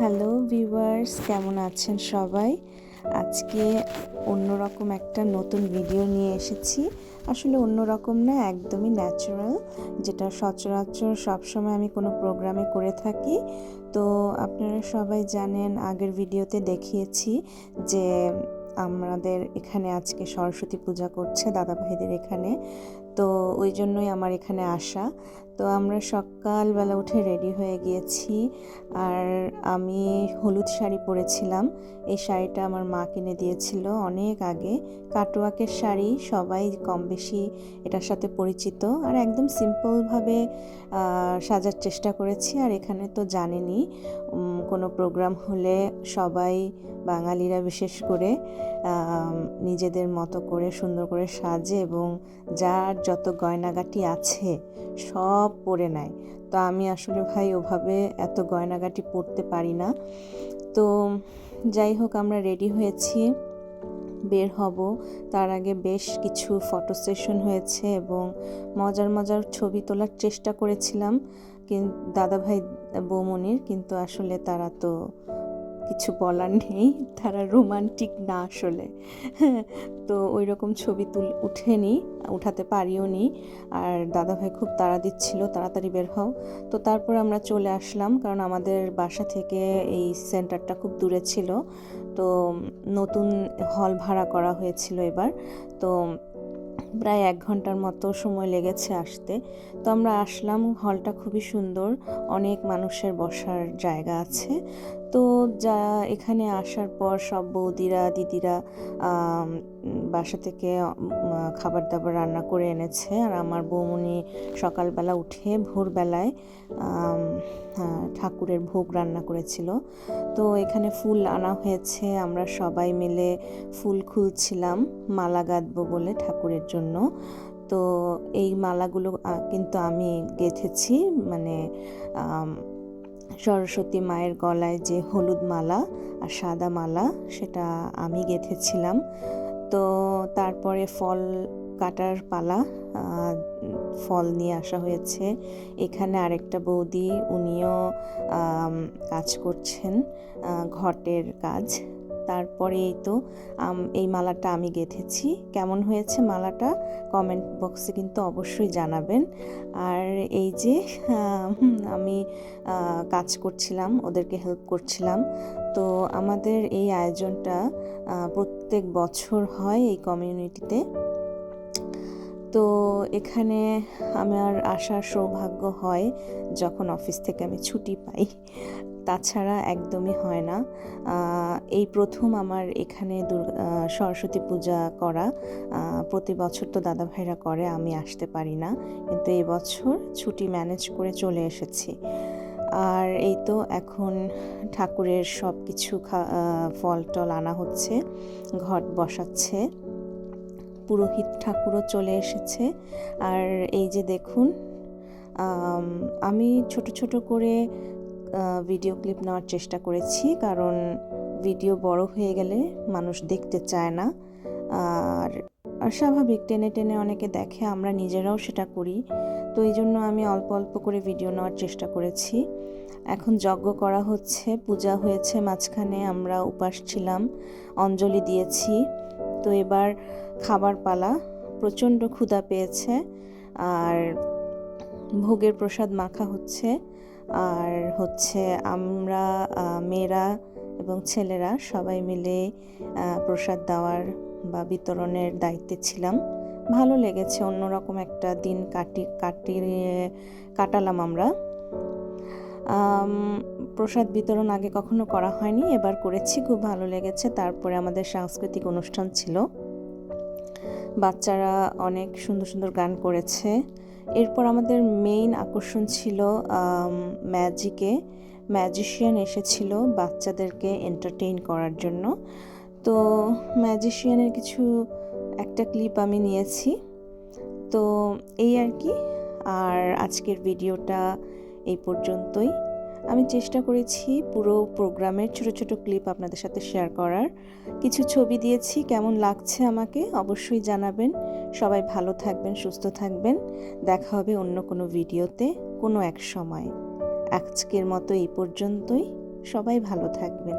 Hello viewers, কেমন আছেন সবাই? আজকে অন্যরকম একটা নতুন ভিডিও নিয়ে এসেছি। আসলে অন্যরকম না, একদমই ন্যাচারাল যেটা সচরাচর সবসময় আমি কোনো প্রোগ্রামে করে থাকি। তো আপনারা সবাই জানেন, আগের ভিডিওতে দেখিয়েছি যে আমাদের এখানে আজকে সরস্বতী পূজা করছে দাদাভাইদের এখানে। তো ওই জন্যই আমার এখানে আসা। তো আমরা সকালবেলা উঠে রেডি হয়ে গিয়েছি। আর আমি হলুদ শাড়ি পরেছিলাম। এই শাড়িটা আমার মা কিনে দিয়েছিল অনেক আগে। কাটোয়াকের শাড়ি, সবাই কম বেশি এটার সাথে পরিচিত। আর একদম সিম্পলভাবে সাজার চেষ্টা করেছি। আর এখানে তো জানেনই কোনো প্রোগ্রাম হলে সবাই বাঙালিরা বিশেষ করে নিজেদের মতো করে সুন্দর করে সাজে এবং যার যত গয়নাগাটি আছে সব পরে নেয়। তো আমি আসলে ভাই ওভাবে এত গয়নাগাটি পরতে পারি না। তো যাই হোক, আমরা রেডি হয়েছি, বের হব। তার আগে বেশ কিছু ফটো সেশন হয়েছে এবং মজার মজার ছবি তোলার চেষ্টা করেছিলাম কিন্তু দাদাভাই বৌমনির, কিন্তু আসলে তারা তো কিছু বলার নেই, তারা রোমান্টিক না আসলে। তো ওই রকম ছবি তুল, উঠেনি, উঠাতে পারিও নি আর দাদাভাই খুব তাড়া দিচ্ছিল, তাড়াতাড়ি বের হও। তো তারপর আমরা চলে আসলাম, কারণ আমাদের বাসা থেকে এই সেন্টারটা খুব দূরে ছিল। তো নতুন হল ভাড়া করা হয়েছিল এবার। তো প্রায় এক ঘণ্টার মতো সময় লেগেছে আসতে। তো আমরা আসলাম, হলটা খুবই সুন্দর, অনেক মানুষের বসার জায়গা আছে। তো যা এখানে আসার পর সব বৌদিরা, দিদিরা বাসা থেকে খাবার দাবার রান্না করে এনেছে। আর আমার বৌমনি সকালবেলা উঠে ভোরবেলায় ঠাকুরের ভোগ রান্না করেছিল। তো এখানে ফুল আনা হয়েছে। আমরা সবাই মিলে ফুল খুলছিলাম, মালা গাঁথবো বলে ঠাকুরের জন্য। তো এই মালাগুলো কিন্তু আমি গেঁথেছি মানে সরস্বতী মায়ের গলায় যে হলুদ মালা আর সাদা মালা, সেটা আমি গেঁথেছিলাম। তো তারপরে ফল কাটার পালা ফল নিয়ে আসা হয়েছে। এখানে আরেকটা বৌদি, উনিও কাজ করছেন ঘটের কাজ। তারপরে এই তো এই মালাটা আমি গেঁথেছি। কেমন হয়েছে মালাটা? কমেন্ট বক্সে কিন্তু অবশ্যই জানাবেন। আর এই যে আমি কাজ করছিলাম, ওদেরকে হেল্প করছিলাম। তো আমাদের এই আয়োজনটা প্রত্যেক বছর হয় এই কমিউনিটিতে। তো এখানে আমার আসার সৌভাগ্য হয় যখন অফিস থেকে আমি ছুটি পাই। তাছাড়া একদমই হয় না। এই প্রথম আমার এখানে সরস্বতী পূজা করা প্রতি বছর তো দাদা ভাইরা করে, আমি আসতে পারি না। কিন্তু এবছর ছুটি ম্যানেজ করে চলে এসেছি। আর এই তো এখন ঠাকুরের সব কিছু ফল টল আনা হচ্ছে, ঘট বসাচ্ছে, পুরোহিত ঠাকুরও চলে এসেছে। আর এই যে দেখুন, আমি ছোট ছোট করে ভিডিও ক্লিপ নেওয়ার চেষ্টা করেছি, কারণ ভিডিও বড় হয়ে গেলে মানুষ দেখতে চায় না। আর আর স্বাভাবিক টেনে টেনে অনেকে দেখে আমরা নিজেরাও সেটা করি। তো এই জন্য আমি অল্প অল্প করে ভিডিও নেওয়ার চেষ্টা করেছি। এখন যজ্ঞ করা হচ্ছে, পূজা হয়েছে, মাঝখানে আমরা উপাস ছিলাম, অঞ্জলি দিয়েছি। তো এবার খাবার পালা, প্রচণ্ড ক্ষুধা পেয়েছে আর ভোগের প্রসাদ মাখা হচ্ছে। আর হচ্ছে আমরা মেয়েরা এবং ছেলেরা সবাই মিলে প্রসাদ দেওয়ার বা বিতরণের দায়িত্বে ছিলাম। ভালো লেগেছে, অন্যরকম একটা দিন কাটি, কাটিয়ে কাটালাম আমরা। প্রসাদ বিতরণ আগে কখনো করা হয়নি, এবার করেছি, খুব ভালো লেগেছে। তারপরে আমাদের সাংস্কৃতিক অনুষ্ঠান ছিল। বাচ্চারা অনেক সুন্দর সুন্দর গান করেছে। এরপর আমাদের মেইন আকর্ষণ ছিল ম্যাজিকে ম্যাজিশিয়ান এসেছিল বাচ্চাদেরকে এন্টারটেইন করার জন্য। তো ম্যাজিশিয়ানের কিছু একটা ক্লিপ আমি নিয়েছি। তো এই আর কি, আর আজকের ভিডিওটা এই পর্যন্তই। আমি চেষ্টা করেছি পুরো প্রোগ্রামের ছোট ছোট ক্লিপ আপনাদের সাথে শেয়ার করার। কিছু ছবি দিয়েছি, কেমন লাগছে আমাকে অবশ্যই জানাবেন। সবাই ভালো থাকবেন, সুস্থ থাকবেন। দেখা হবে অন্য কোনো ভিডিওতে কোনো এক সময়। আজকের মতো এই পর্যন্তই। সবাই ভালো থাকবেন।